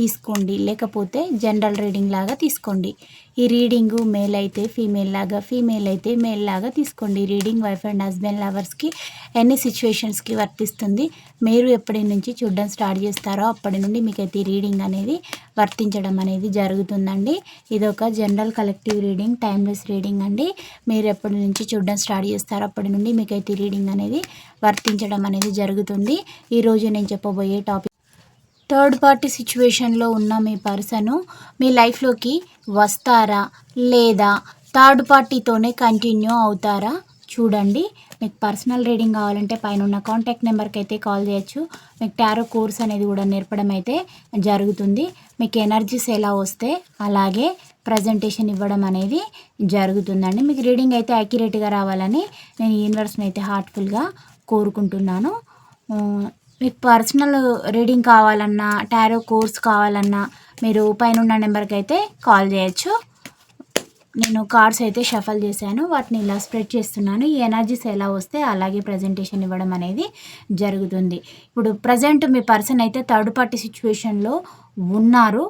తీసుకోండి. లేకపోతే general reading లాగా తీసుకోండి. ఈ రీడింగు మేల్ అయితే ఫీమేల్ లాగా ఫీమేల్ అయితే మేల్ లాగా తీసుకోండి. రీడింగ్ వైఫ్ అండ్ హస్బెండ్ లవర్స్కి ఎన్ని సిచ్యువేషన్స్కి వర్తిస్తుంది మీరు ఎప్పటి నుంచి చూడడం స్టార్ట్ చేస్తారో అప్పటి నుండి మీకు అయితే రీడింగ్ అనేది వర్తించడం అనేది జరుగుతుందండి. ఇది ఒక general collective reading timeless reading అండి. మీరు ఎప్పటి నుంచి చూడడం స్టార్ట్ చేస్తారో అప్పటి నుండి మీకు అయితే రీడింగ్ అనేది వర్తించడం అనేది జరుగుతుంది. ఈరోజు నేను చెప్పబోయే టాపిక్ థర్డ్ పార్టీ సిచ్యువేషన్లో ఉన్న మీ పర్సను మీ లైఫ్లోకి వస్తారా? లేదా థర్డ్ పార్టీతోనే కంటిన్యూ అవుతారా? చూడండి. మీకు పర్సనల్ రీడింగ్ కావాలంటే పైన ఉన్న కాంటాక్ట్ నెంబర్కి అయితే కాల్ చేయొచ్చు. మీకు టారో కోర్స్ అనేది కూడా నేర్పడం అయితే జరుగుతుంది. మీకు ఎనర్జీస్ ఎలా వస్తే అలాగే ప్రజెంటేషన్ ఇవ్వడం అనేది జరుగుతుందండి. మీకు రీడింగ్ అయితే యాక్యురేట్గా రావాలని నేను యూనివర్స్ని అయితే హార్ట్ఫుల్గా కోరుకుంటున్నాను. మీకు పర్సనల్ రీడింగ్ కావాలన్నా టారో కోర్స్ కావాలన్నా మీరు పైన ఉన్న నెంబర్కి అయితే కాల్ చేయొచ్చు. నేను కార్డ్స్ అయితే షఫల్ చేశాను. వాటిని ఇలా స్ప్రెడ్ చేస్తున్నాను. ఈ ఎనర్జీస్ ఎలా వస్తే అలాగే ప్రజెంటేషన్ ఇవ్వడం అనేది జరుగుతుంది. ఇప్పుడు ప్రజెంట్ మీ పర్సన్ అయితే థర్డ్ పార్టీ సిచ్యువేషన్లో ఉన్నారు.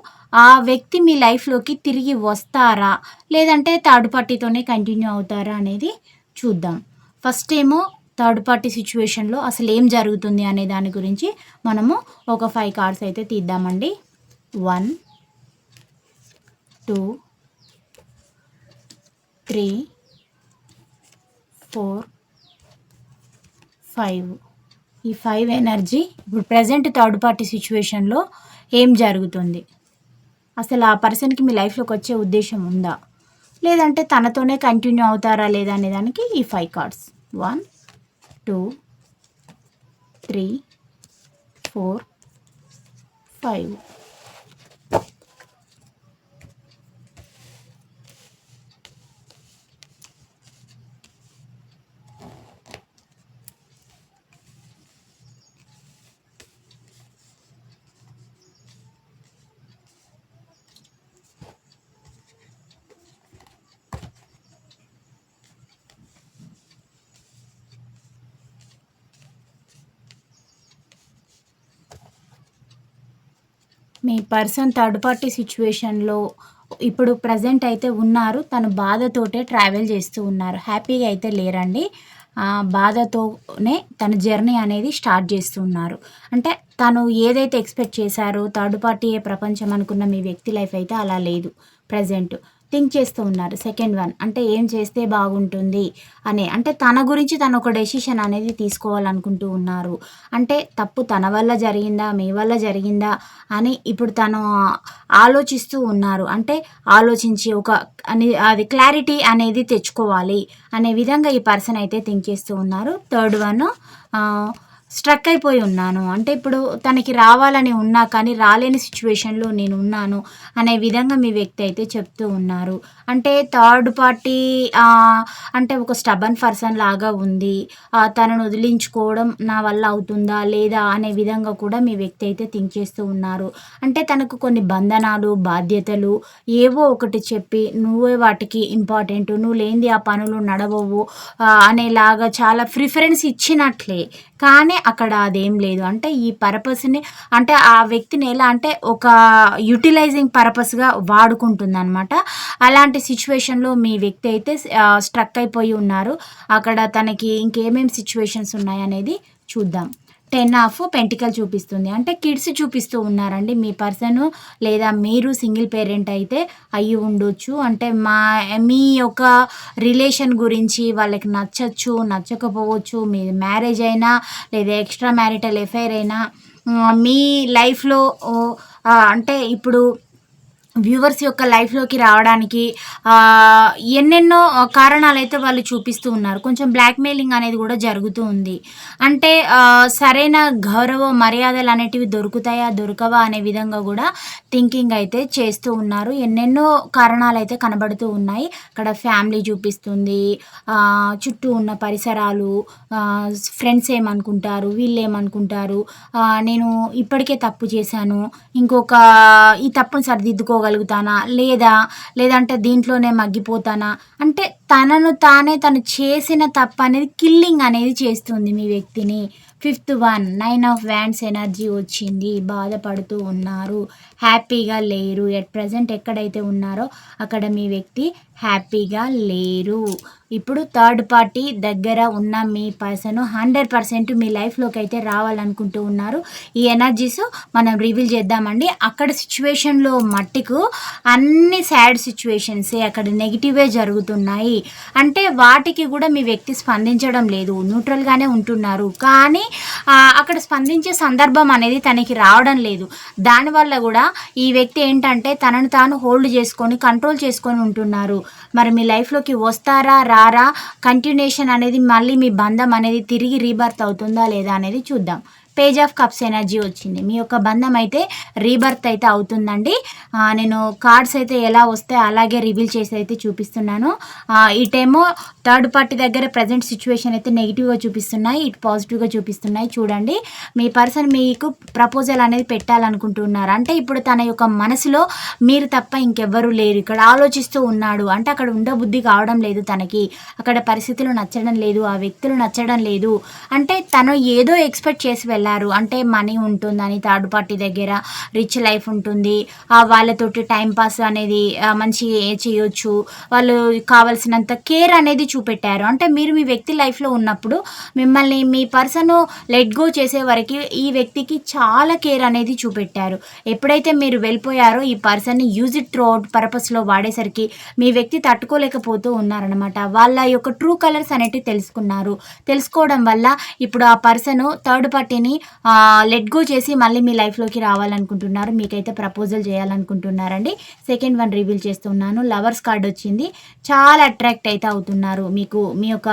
ఆ వ్యక్తి మీ లైఫ్లోకి తిరిగి వస్తారా? లేదంటే థర్డ్ పార్టీతోనే కంటిన్యూ అవుతారా అనేది చూద్దాం. ఫస్ట్ ఏమో థర్డ్ పార్టీ సిచ్యువేషన్లో అసలు ఏం జరుగుతుంది అనే దాని గురించి మనము ఒక ఫైవ్ కార్డ్స్ అయితే తీద్దామండి. One two three four five. ఈ ఫైవ్ ఎనర్జీ ఇప్పుడు ప్రజెంట్ థర్డ్ పార్టీ సిచ్యువేషన్లో ఏం జరుగుతుంది? అసలు ఆ పర్సన్కి మీ లైఫ్లోకి వచ్చే ఉద్దేశం ఉందా? లేదంటే తనతోనే కంటిన్యూ అవుతారా లేదా అనే దానికి ఈ five cards. One two three four five మీ పర్సన్ థర్డ్ పార్టీ సిచ్యువేషన్లో ఇప్పుడు ప్రజెంట్ అయితే ఉన్నారు. తను బాధతోటే ట్రావెల్ చేస్తూ ఉన్నారు. హ్యాపీగా అయితే లేరండి. బాధతోనే తన జర్నీ అనేది స్టార్ట్ చేస్తున్నారు అంటే తను ఏదైతే ఎక్స్పెక్ట్ చేశారో థర్డ్ పార్టీ ప్రపంచం అనుకున్న మీ వ్యక్తి లైఫ్ అయితే అలా లేదు ప్రజెంట్. థింక్ చేస్తూ ఉన్నారు సెకండ్ వన్. అంటే ఏం చేస్తే బాగుంటుంది అనే. అంటే తన గురించి తను ఒక డెసిషన్ అనేది తీసుకోవాలనుకుంటూ ఉన్నారు. అంటే తప్పు తన వల్ల జరిగిందా మీ వల్ల జరిగిందా అని ఇప్పుడు తను ఆలోచిస్తూ ఉన్నారు. అంటే ఆలోచించి ఒక అని అది క్లారిటీ అనేది తెచ్చుకోవాలి అనే విధంగా ఈ పర్సన్ అయితే థింక్ చేస్తూ ఉన్నారు. థర్డ్ వన్ స్ట్రక్ అయిపోయి ఉన్నాను. అంటే ఇప్పుడు తనకి రావాలని ఉన్నా కానీ రాలేని సిచ్యువేషన్లో నేను ఉన్నాను అనే విధంగా మీ వ్యక్తి అయితే చెప్తూ ఉన్నారు. అంటే థర్డ్ పార్టీ అంటే ఒక స్టబన్ పర్సన్ లాగా ఉంది. తనను వదిలించుకోవడం నా వల్ల అవుతుందా లేదా అనే విధంగా కూడా మీ వ్యక్తి అయితే థింక్ చేస్తూ ఉన్నారు. అంటే తనకు కొన్ని బంధనాలు బాధ్యతలు ఏవో ఒకటి చెప్పి నువ్వే వాటికి ఇంపార్టెంట్ నువ్వు లేనిది ఆ పనులు నడవవు అనేలాగా చాలా ప్రిఫరెన్స్ ఇచ్చినట్లే. కానీ అక్కడ అదేం లేదు. అంటే ఈ పర్పస్ని అంటే ఆ వ్యక్తిని ఎలా అంటే ఒక యూటిలైజింగ్ పర్పస్గా వాడుకుంటుంది అనమాట అలాంటి సిచ్యువేషన్లో మీ వ్యక్తి అయితే స్ట్రక్ అయిపోయి ఉన్నారు. అక్కడ తనకి ఇంకేమేమి సిచ్యువేషన్స్ ఉన్నాయనేది చూద్దాం. టెన్ ఆఫ్ పెంటికల్ చూపిస్తుంది. అంటే కిడ్స్ చూపిస్తూ ఉన్నారండి. మీ పర్సన్ లేదా మీరు సింగిల్ పేరెంట్ అయితే అయ్యి ఉండొచ్చు. అంటే మా మీ యొక్క రిలేషన్ గురించి వాళ్ళకి నచ్చచ్చు నచ్చకపోవచ్చు. మీ మ్యారేజ్ అయినా లేదా ఎక్స్ట్రా మ్యారిటల్ ఎఫైర్ అయినా మీ లైఫ్లో అంటే ఇప్పుడు వ్యూవర్స్ యొక్క లైఫ్లోకి రావడానికి ఎన్నెన్నో కారణాలు అయితే వాళ్ళు చూపిస్తూ ఉన్నారు. కొంచెం బ్లాక్మెయిలింగ్ అనేది కూడా జరుగుతూ ఉంది. అంటే సరైన గౌరవ మర్యాదలు అనేటివి దొరుకుతాయా దొరకవా అనే విధంగా కూడా థింకింగ్ అయితే చేస్తూ ఉన్నారు. ఎన్నెన్నో కారణాలు అయితే కనబడుతూ ఉన్నాయి. అక్కడ ఫ్యామిలీ చూపిస్తుంది చుట్టూ ఉన్న పరిసరాలు ఫ్రెండ్స్ ఏమనుకుంటారు వీళ్ళు ఏమనుకుంటారు నేను ఇప్పటికే తప్పు చేశాను ఇంకొక ఈ తప్పును సరిదిద్దుకోగలుగుతానా లేదా లేదంటే దీంట్లోనే మగ్గిపోతానా? అంటే తనను తానే తను చేసిన తప్పు అనేది కిల్లింగ్ అనేది చేస్తుంది మీ వ్యక్తిని. Fifth one nine of wands energy వచ్చింది. బాధపడుతూ ఉన్నారు. హ్యాపీగా లేరు. ఎట్ ప్రజెంట్ ఎక్కడైతే ఉన్నారో అక్కడ మీ వ్యక్తి హ్యాపీగా లేరు. ఇప్పుడు థర్డ్ పార్టీ దగ్గర ఉన్న మీ పర్సన్ హండ్రెడ్ పర్సెంట్ మీ లైఫ్లోకి అయితే రావాలనుకుంటూ ఉన్నారు. ఈ ఎనర్జీస్ మనం రివీల్ చేద్దామండి. అక్కడ సిచ్యువేషన్లో మట్టికు అన్ని సాడ్ సిచ్యువేషన్సే అక్కడ నెగిటివే జరుగుతున్నాయి. అంటే వాటికి కూడా మీ వ్యక్తి స్పందించడం లేదు. న్యూట్రల్గానే ఉంటున్నారు. కానీ అక్కడ స్పందించే సందర్భం అనేది తనకి రావడం లేదు. దానివల్ల కూడా ఈ వ్యక్తి ఏంటంటే తనను తాను హోల్డ్ చేసుకొని కంట్రోల్ చేసుకొని ఉంటున్నారు. మరి మీ లైఫ్లోకి వస్తారా రారా? కంటిన్యూషన్ అనేది మళ్ళీ మీ బంధం అనేది తిరిగి రీబర్త్ అవుతుందా లేదా అనేది చూద్దాం. పేజ్ ఆఫ్ కప్స్ ఎనర్జీ వచ్చింది. మీ యొక్క బంధం అయితే రీబర్త్ అయితే అవుతుందండి. నేను కార్డ్స్ అయితే ఎలా వస్తే అలాగే రివీల్ చేసి అయితే చూపిస్తున్నాను. ఇటేమో థర్డ్ పార్టీ దగ్గర ప్రజెంట్ సిచ్యువేషన్ అయితే నెగిటివ్గా చూపిస్తున్నాయి. ఇటు పాజిటివ్గా చూపిస్తున్నాయి. చూడండి. మీ పర్సన్ మీకు ప్రపోజల్ అనేది పెట్టాలనుకుంటున్నారు. అంటే ఇప్పుడు తన యొక్క మనసులో మీరు తప్ప ఇంకెవ్వరూ లేరు. ఇక్కడ ఆలోచిస్తూ ఉన్నాడు. అంటే అక్కడ ఉండబుద్ధి కావడం లేదు తనకి. అక్కడ పరిస్థితులు నచ్చడం లేదు. ఆ వ్యక్తులు నచ్చడం లేదు. అంటే తను ఏదో ఎక్స్పెక్ట్ చేసి వెళ్ళారు. అంటే మనీ ఉంటుందని థర్డ్ పార్టీ దగ్గర రిచ్ లైఫ్ ఉంటుంది. వాళ్ళతోటి టైం పాస్ అనేది మంచి చేయొచ్చు. వాళ్ళు కావలసినంత కేర్ అనేది చూపెట్టారు. అంటే మీరు మీ వ్యక్తి లైఫ్లో ఉన్నప్పుడు మిమ్మల్ని మీ పర్సన్ లెట్ గో చేసే వరకు ఈ వ్యక్తికి చాలా కేర్ అనేది చూపెట్టారు. ఎప్పుడైతే మీరు వెళ్ళిపోయారో ఈ పర్సన్ని యూజ్ ఇట్ త్రో అవుట్ పర్పస్లో వాడేసరికి మీ వ్యక్తి తట్టుకోలేకపోతూ ఉన్నారనమాట వాళ్ళ యొక్క ట్రూ కలర్స్ అనేటివి తెలుసుకున్నారు. తెలుసుకోవడం వల్ల ఇప్పుడు ఆ పర్సన్ థర్డ్ పార్టీని లెట్ గో చేసి మళ్ళీ మీ లైఫ్లోకి రావాలనుకుంటున్నారు. మీకైతే ప్రపోజల్ చేయాలనుకుంటున్నారండి. సెకండ్ వన్ రివీల్ చేస్తున్నాను. లవర్స్ కార్డ్ వచ్చింది. చాలా అట్రాక్ట్ అయితే అవుతున్నారు. మీకు మీ యొక్క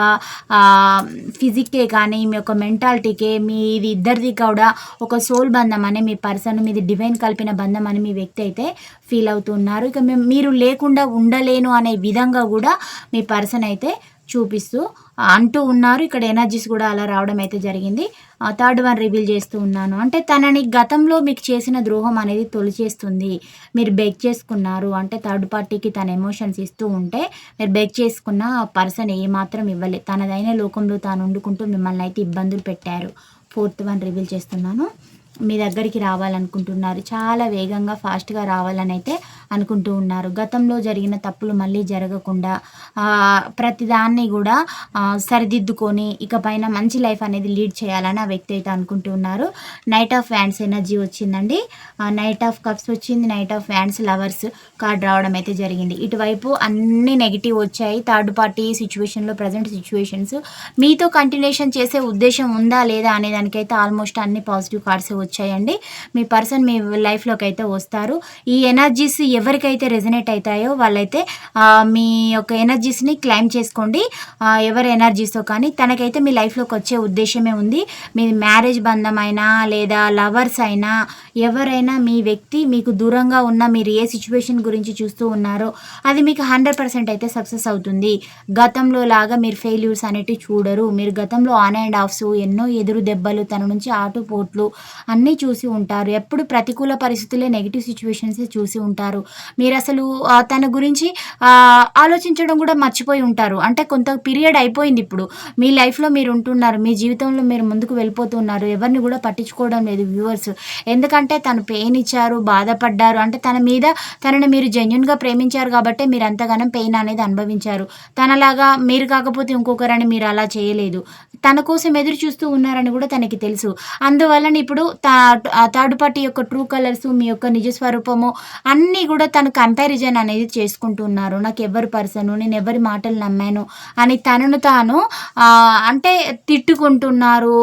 ఫిజిక్కే కానీ మీ యొక్క మెంటాలిటీకే మీ ఇది ఇద్దరిది కూడా ఒక సోల్ బంధం అని మీ పర్సన్ మీది డివైన్ కలిపిన బంధం అని మీ వ్యక్తి అయితే ఫీల్ అవుతున్నారు. ఇక మేము మీరు లేకుండా ఉండలేను అనే విధంగా కూడా మీ పర్సన్ అయితే చూపిస్తూ అంటూ ఉన్నారు. ఇక్కడ ఎనర్జీస్ కూడా అలా రావడం అయితే జరిగింది. థర్డ్ వన్ రివీల్ చేస్తూ ఉన్నాను. అంటే తనని గతంలో మీకు చేసిన ద్రోహం అనేది తొలిచేస్తుంది. మీరు బెగ్ చేసుకున్నారు. అంటే థర్డ్ పార్టీకి తన ఎమోషన్స్ ఇస్తూ ఉంటే మీరు బెగ్ చేసుకున్న పర్సన్ ఏమాత్రం ఇవ్వలేదు తనదైన లోకంలో తాను వండుకుంటూ మిమ్మల్ని అయితే ఇబ్బందులు పెట్టారు. ఫోర్త్ వన్ రివీల్ చేస్తున్నాను. మీ దగ్గరికి రావాలనుకుంటున్నారు. చాలా వేగంగా ఫాస్ట్గా రావాలని అయితే అనుకుంటూ ఉన్నారు. గతంలో జరిగిన తప్పులు మళ్ళీ జరగకుండా ప్రతిదాన్ని కూడా సరిదిద్దుకొని ఇక పైన మంచి లైఫ్ అనేది లీడ్ చేయాలని ఆ వ్యక్తి అయితే అనుకుంటూ ఉన్నారు. నైట్ ఆఫ్ వ్యాండ్స్ ఎనర్జీ వచ్చిందండి. నైట్ ఆఫ్ కప్స్ వచ్చింది. Knight of wands lovers card రావడం అయితే జరిగింది. ఇటువైపు అన్ని నెగిటివ్ వచ్చాయి. థర్డ్ పార్టీ సిచ్యువేషన్లో ప్రజెంట్ సిచ్యువేషన్స్ మీతో కంటిన్యూషన్ చేసే ఉద్దేశం ఉందా లేదా అనే దానికైతే ఆల్మోస్ట్ అన్ని పాజిటివ్ కార్డ్స్ వచ్చాయండి. మీ పర్సన్ మీ లైఫ్లోకి అయితే వస్తారు. ఈ ఎనర్జీస్ ఎవరికైతే రెజనేట్ అవుతాయో వాళ్ళైతే మీ యొక్క ఎనర్జీస్ని క్లైమ్ చేసుకోండి. ఎవరి ఎనర్జీస్తో కానీ తనకైతే మీ లైఫ్లోకి వచ్చే ఉద్దేశమే ఉంది. మీ మ్యారేజ్ బంధం అయినా లేదా లవర్స్ అయినా ఎవరైనా మీ వ్యక్తి మీకు దూరంగా ఉన్న మీరు ఏ సిచ్యువేషన్ గురించి చూస్తూ ఉన్నారో అది మీకు హండ్రెడ్ పర్సెంట్ అయితే సక్సెస్ అవుతుంది. గతంలో లాగా మీరు ఫెయిల్యూర్స్ అనేటివి చూడరు. మీరు గతంలో ఆన్ అండ్ ఆఫ్స్ ఎన్నో ఎదురు దెబ్బలు తన నుంచి ఆటుపోట్లు అన్నీ చూసి ఉంటారు. ఎప్పుడు ప్రతికూల పరిస్థితులే నెగిటివ్ సిచ్యువేషన్స్ చూసి ఉంటారు. మీరు అసలు తన గురించి ఆలోచించడం కూడా మర్చిపోయి ఉంటారు. అంటే కొంత పీరియడ్ అయిపోయింది ఇప్పుడు. మీ లైఫ్లో మీరు ఉంటున్నారు. మీ జీవితంలో మీరు ముందుకు వెళ్ళిపోతున్నారు ఎవరిని కూడా పట్టించుకోవడం లేదు వ్యూవర్స్. ఎందుకంటే తను పెయిన్ ఇచ్చారు బాధపడ్డారు. అంటే తన మీద తనని మీరు జెన్యున్గా ప్రేమించారు కాబట్టి మీరు అంతగానం పెయిన్ అనేది అనుభవించారు. తనలాగా మీరు కాకపోతే ఇంకొకరని మీరు అలా చేయలేదు. తన కోసం ఎదురు చూస్తూ ఉన్నారని కూడా తనకి తెలుసు. అందువలన ఇప్పుడు థర్డ్ పార్టీ యొక్క ట్రూ కలర్స్ మీ యొక్క నిజ స్వరూపము అన్నీ కూడా తను కంపారిజన్ అనేది చేసుకుంటున్నారు నాకు ఎవరి పర్సన్ నేను ఎవరి మాటలు నమ్మాను అని తనను తాను అంటే తిట్టుకుంటున్నారు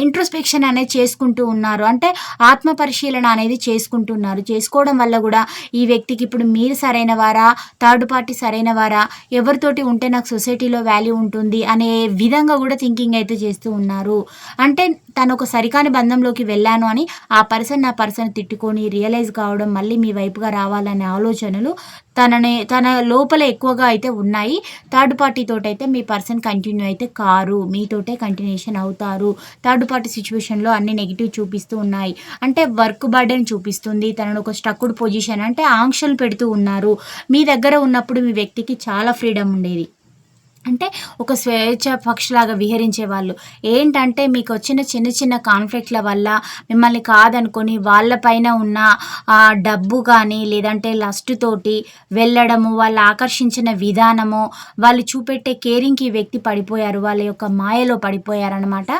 ఇంట్రోస్పెక్షన్ అనేది చేసుకుంటూ ఉన్నారు. అంటే ఆత్మ పరిశీలన అనేది చేసుకుంటున్నారు చేసుకోవడం వల్ల కూడా ఈ వ్యక్తికి ఇప్పుడు మీరు సరైన వారా థర్డ్ పార్టీ సరైన వారా ఎవరితోటి ఉంటే నాకు సొసైటీలో వాల్యూ ఉంటుంది అనే విధంగా కూడా థింకింగ్ అయితే చేస్తూ ఉన్నారు. అంటే తను ఒక సరికాని బంధంలోకి వెళ్ళాను అని ఆ పర్సన్ నా పర్సన్ తిట్టుకొని రియలైజ్ కావడం మళ్ళీ మీ వైపుగా రావాలనే ఆలోచనలు తనని తన లోపల ఎక్కువగా అయితే ఉన్నాయి. థర్డ్ పార్టీ తోటైతే మీ పర్సన్ కంటిన్యూ అయితే కారు మీతోటే కంటిన్యూషన్ అవుతారు. థర్డ్ పార్టీ సిచ్యువేషన్లో అన్ని నెగిటివ్ చూపిస్తూ ఉన్నాయి. అంటే వర్క్ బర్డెన్ చూపిస్తుంది తనను ఒక స్టక్కుడ్ పొజిషన్ అంటే ఆంక్షలు పెడుతూ ఉన్నారు. మీ దగ్గర ఉన్నప్పుడు మీ వ్యక్తికి చాలా ఫ్రీడమ్ ఉండేది. అంటే ఒక స్వేచ్ఛ పక్షులాగా విహరించే వాళ్ళు ఏంటంటే మీకు వచ్చిన చిన్న చిన్న కాన్ఫ్లిక్ట్ల వల్ల మిమ్మల్ని కాదనుకొని వాళ్ళపైన ఉన్న ఆ డబ్బు కానీ లేదంటే లస్ట్ తోటి వెళ్ళడము వాళ్ళు ఆకర్షించిన విధానము వాళ్ళు చూపెట్టే కేరింగ్కి ఈ వ్యక్తి పడిపోయారు వాళ్ళ యొక్క మాయలో పడిపోయారనమాట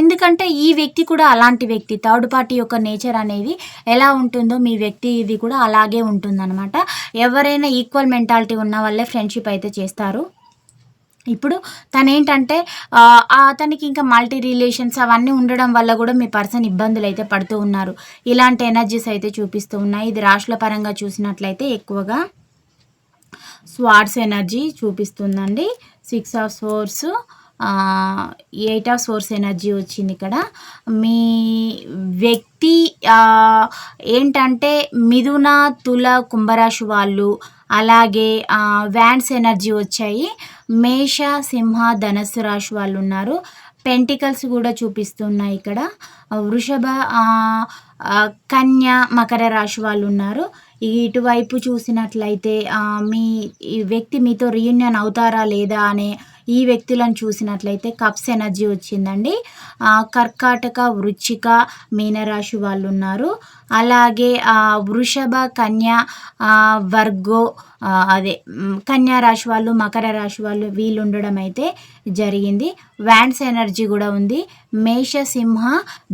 ఎందుకంటే ఈ వ్యక్తి కూడా అలాంటి వ్యక్తి. థర్డ్ పార్టీ యొక్క నేచర్ అనేది ఎలా ఉంటుందో మీ వ్యక్తి ఇది కూడా అలాగే ఉంటుందన్నమాట. ఎవరైనా ఈక్వల్ మెంటాలిటీ ఉన్న వాళ్ళే ఫ్రెండ్షిప్ అయితే చేస్తారు. ఇప్పుడు తను ఏంటంటే అతనికి ఇంకా మల్టీ రిలేషన్స్ అవన్నీ ఉండడం వల్ల కూడా మీ పర్సన్ ఇబ్బందులు అయితే పడుతూ ఉన్నారు. ఇలాంటి ఎనర్జీస్ అయితే చూపిస్తూ ఉన్నాయి ఇది రాశుల పరంగా చూసినట్లయితే ఎక్కువగా swords energy చూపిస్తుందండి. Six of swords eight of swords energy వచ్చింది ఇక్కడ. మీ వ్యక్తి ఏంటంటే మిథున తుల కుంభరాశి వాళ్ళు అలాగే వ్యాన్స్ ఎనర్జీ వచ్చాయి. మేష సింహ ధనస్సు రాశి వాళ్ళు ఉన్నారు పెంటికల్స్ కూడా చూపిస్తున్నాయి ఇక్కడ. వృషభ కన్య మకర రాశి వాళ్ళు ఉన్నారు ఇటువైపు చూసినట్లయితే మీ ఈ వ్యక్తి మీతో రీయూనియన్ అవుతారా లేదా అనే ఈ వ్యక్తులను చూసినట్లయితే కప్స్ ఎనర్జీ వచ్చిందండి. కర్కాటక వృచ్చిక మీనరాశి వాళ్ళు ఉన్నారు అలాగే వృషభ కన్య వర్గో అదే కన్యా రాశి వాళ్ళు మకర రాశి వాళ్ళు వీళ్ళు ఉండడం అయితే జరిగింది. వ్యాన్స్ ఎనర్జీ కూడా ఉంది. మేష సింహ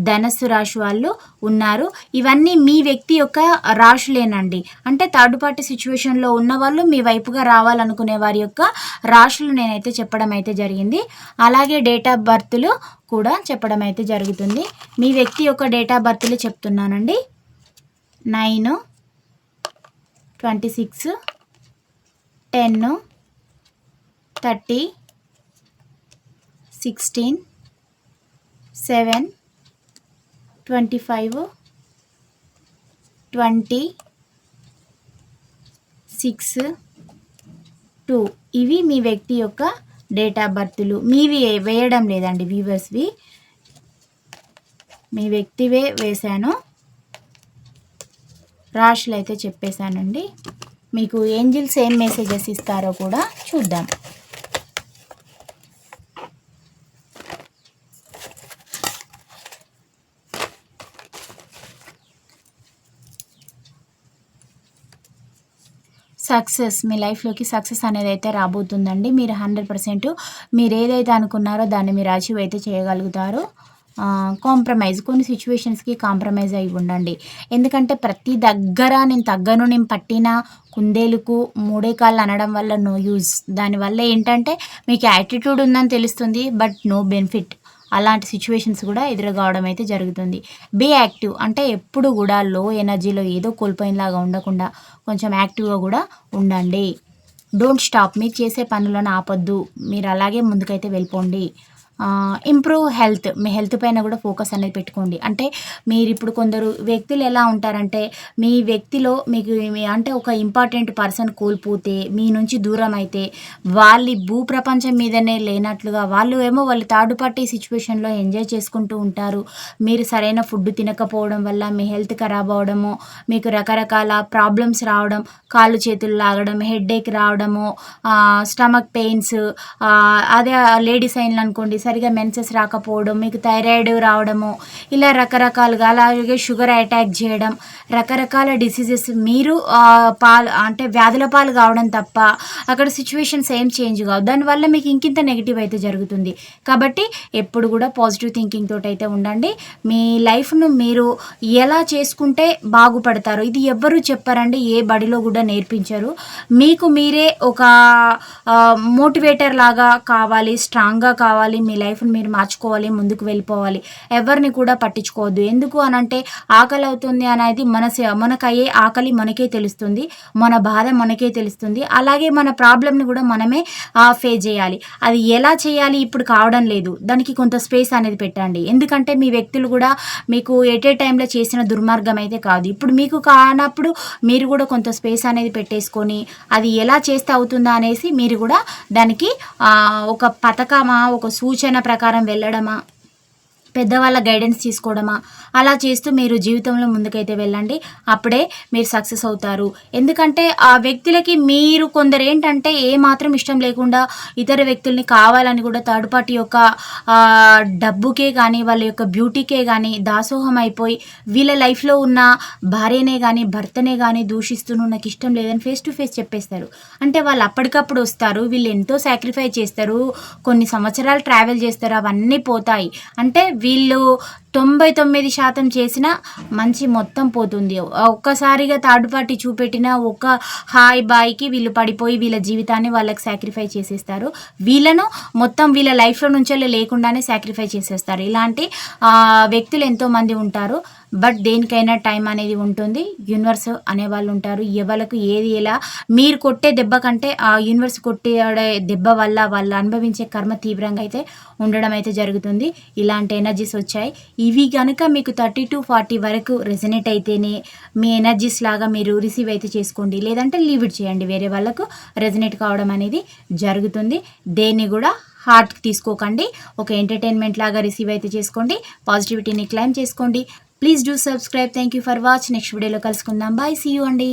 ధనస్సు రాశి వాళ్ళు ఉన్నారు. ఇవన్నీ మీ వ్యక్తి యొక్క రాశులేనండి. అంటే థర్డ్ పార్టీ సిచ్యువేషన్లో ఉన్న వాళ్ళు మీ వైపుగా రావాలనుకునే వారి యొక్క రాశులు నేనైతే చెప్పడం అయితే జరిగింది. అలాగే డేట్ ఆఫ్ బర్త్లు కూడా చెప్పడం అయితే జరుగుతుంది. మీ వ్యక్తి యొక్క డేట్ ఆఫ్ బర్త్లు చెప్తున్నానండి. Nine twenty six ten thirty sixteen seven twenty five twenty six two. ఇవి మీ వ్యక్తి యొక్క డేట్ ఆఫ్ బర్త్లు. మీవి వేయడం లేదండి వీవర్స్వి మీ వ్యక్తివే వేశాను. రాశులు అయితే చెప్పేశానండి. మీకు ఏంజిల్స్ ఏం మెసేజెస్ ఇస్తారో కూడా చూద్దాం. సక్సెస్ మీ లైఫ్లోకి సక్సెస్ అనేది అయితే రాబోతుందండి. మీరు హండ్రెడ్ పర్సెంట్ మీరు ఏదైతే అనుకున్నారో దాన్ని మీరు అచీవ్ అయితే చేయగలుగుతారు. కాంప్రమైజ్ కొన్ని సిచ్యువేషన్స్కి కాంప్రమైజ్ అయి ఉండండి. ఎందుకంటే ప్రతి దగ్గర నేను తగ్గను నేను పట్టిన కుందేలుకు మూడే కాళ్ళు అనడం వల్ల నో యూజ్ దానివల్ల ఏంటంటే మీకు యాటిట్యూడ్ ఉందని తెలుస్తుంది బట్ నో బెనిఫిట్ అలాంటి సిచ్యువేషన్స్ కూడా ఎదురుగావడం అయితే జరుగుతుంది. బీ యాక్టివ్ అంటే ఎప్పుడు కూడా లో ఎనర్జీలో ఏదో కోల్పోయినలాగా ఉండకుండా కొంచెం యాక్టివ్గా కూడా ఉండండి. డోంట్ స్టాప్ మీరు చేసే పనులను ఆపొద్దు. మీరు అలాగే ముందుకైతే వెళ్ళిపోండి. ఇంప్రూవ్ హెల్త్ మీ హెల్త్ పైన కూడా ఫోకస్ అనేది పెట్టుకోండి. అంటే మీరు ఇప్పుడు కొందరు వ్యక్తులు ఎలా ఉంటారంటే మీ వ్యక్తిలో మీకు మీ- అంటే ఒక ఇంపార్టెంట్ పర్సన్ కోల్పోతే మీ నుంచి దూరం అయితే వాళ్ళ భూ ప్రపంచం మీదనే లేనట్లుగా వాళ్ళు ఏమో వాళ్ళు థర్డ్ పార్టీ సిచ్యువేషన్లో ఎంజాయ్ చేసుకుంటూ ఉంటారు. మీరు సరైన ఫుడ్ తినకపోవడం వల్ల మీ హెల్త్ ఖరాబ్ అవడము మీకు రకరకాల ప్రాబ్లమ్స్ రావడం కాళ్ళు చేతులు లాగడం హెడ్ ఏక్ రావడము స్టమక్ పెయిన్స్ అదే లేడీస్ అయిన అనుకోండి సరే సరిగా మెన్సెస్ రాకపోవడం మీకు థైరాయిడ్ రావడము ఇలా రకరకాలుగా అలాగే షుగర్ అటాక్ చేయడం రకరకాల డిసీజెస్ మీరు పాలు అంటే వ్యాధుల పాలు కావడం తప్ప అక్కడ సిచ్యువేషన్స్ ఏం చేంజ్ కావు. దానివల్ల మీకు ఇంకింత నెగిటివ్ అయితే జరుగుతుంది. కాబట్టి ఎప్పుడు కూడా పాజిటివ్ థింకింగ్ తోటి అయితే ఉండండి. మీ లైఫ్ను మీరు ఎలా చేసుకుంటే బాగుపడతారు ఇది ఎవ్వరు చెప్పారండి ఏ బడిలో కూడా నేర్పించరు. మీకు మీరే ఒక మోటివేటర్ లాగా కావాలి స్ట్రాంగ్గా కావాలి మీ లైఫ్ని మీరు మార్చుకోవాలి ముందుకు వెళ్ళిపోవాలి. ఎవరిని కూడా పట్టించుకోవద్దు. ఎందుకు అనంటే ఆకలి అవుతుంది అనేది మన మనకయ్యే ఆకలి మనకే తెలుస్తుంది. మన బాధ మనకే తెలుస్తుంది. అలాగే మన ప్రాబ్లమ్ని కూడా మనమే ఫేస్ చేయాలి. అది ఎలా చేయాలి ఇప్పుడు కావడం లేదు. దానికి కొంత స్పేస్ అనేది పెట్టండి. ఎందుకంటే మీ వ్యక్తులు కూడా మీకు ఎట్ ఏ టైంలో చేసిన దుర్మార్గం అయితే కాదు. ఇప్పుడు మీకు కానప్పుడు మీరు కూడా కొంత స్పేస్ అనేది పెట్టేసుకొని అది ఎలా చేస్తే అవుతుందా అనేసి మీరు కూడా దానికి ఒక పథకమా ఒక సూచన ప్రకారం వెళ్ళడమా? పెద్దవాళ్ళ గైడెన్స్ తీసుకోవడమా? అలా చేస్తూ మీరు జీవితంలో ముందుకైతే వెళ్ళండి. అప్పుడే మీరు సక్సెస్ అవుతారు. ఎందుకంటే ఆ వ్యక్తులకి మీరు కొందరు ఏంటంటే ఏ మాత్రం ఇష్టం లేకుండా ఇతర వ్యక్తుల్ని కావాలని కూడా థర్డ్ పార్టీ యొక్క డబ్బుకే కానీ వాళ్ళ యొక్క బ్యూటీకే కానీ దాసోహం అయిపోయి వీళ్ళ లైఫ్లో ఉన్న భార్యనే కానీ భర్తనే కానీ దూషిస్తూ నాకు ఇష్టం లేదని ఫేస్ టు ఫేస్ చెప్పేస్తారు. అంటే వాళ్ళు అప్పటికప్పుడు వస్తారు వీళ్ళు ఎంతో సాక్రిఫై చేస్తారు కొన్ని సంవత్సరాలు ట్రావెల్ చేస్తారు అవన్నీ పోతాయి. అంటే వీళ్ళు తొంభై తొమ్మిది శాతం చేసిన మంచి మొత్తం పోతుంది. ఒక్కసారిగా థర్డ్ పార్టీ చూపెట్టిన ఒక హాయ్ బాయ్కి వీళ్ళు పడిపోయి వీళ్ళ జీవితాన్ని వాళ్ళకి సాక్రిఫై చేసేస్తారు. వీళ్ళను మొత్తం వీళ్ళ లైఫ్లో నుంచో లేకుండానే సాక్రిఫై చేసేస్తారు. ఇలాంటి వ్యక్తులు ఎంతోమంది ఉంటారు. బట్ దేనికైనా టైం అనేది ఉంటుంది. యూనివర్స్ అనేవాళ్ళు ఉంటారు. ఎవరికి ఏది ఎలా మీరు కొట్టే దెబ్బ కంటే ఆ యూనివర్స్ కొట్టే దెబ్బ వల్ల వాళ్ళు అనుభవించే కర్మ తీవ్రంగా అయితే ఉండడం అయితే జరుగుతుంది. ఇలాంటి ఎనర్జీస్ వచ్చాయి. ఇవి కనుక మీకు థర్టీ టు ఫార్టీ వరకు రెజనేట్ అయితేనే మీ ఎనర్జీస్ లాగా మీరు రిసీవ్ అయితే చేసుకోండి. లేదంటే లీవ్ ఇట్ చేయండి. వేరే వాళ్ళకు రెజనేట్ కావడం అనేది జరుగుతుంది. దేన్ని కూడా హార్ట్కి తీసుకోకండి. ఒక ఎంటర్టైన్మెంట్ లాగా రిసీవ్ అయితే చేసుకోండి. పాజిటివిటీని క్లైమ్ చేసుకోండి. Please do subscribe thank you for watch next వీడియోలో కలుసుకుందాం. బాయ్ సీ యూ అండి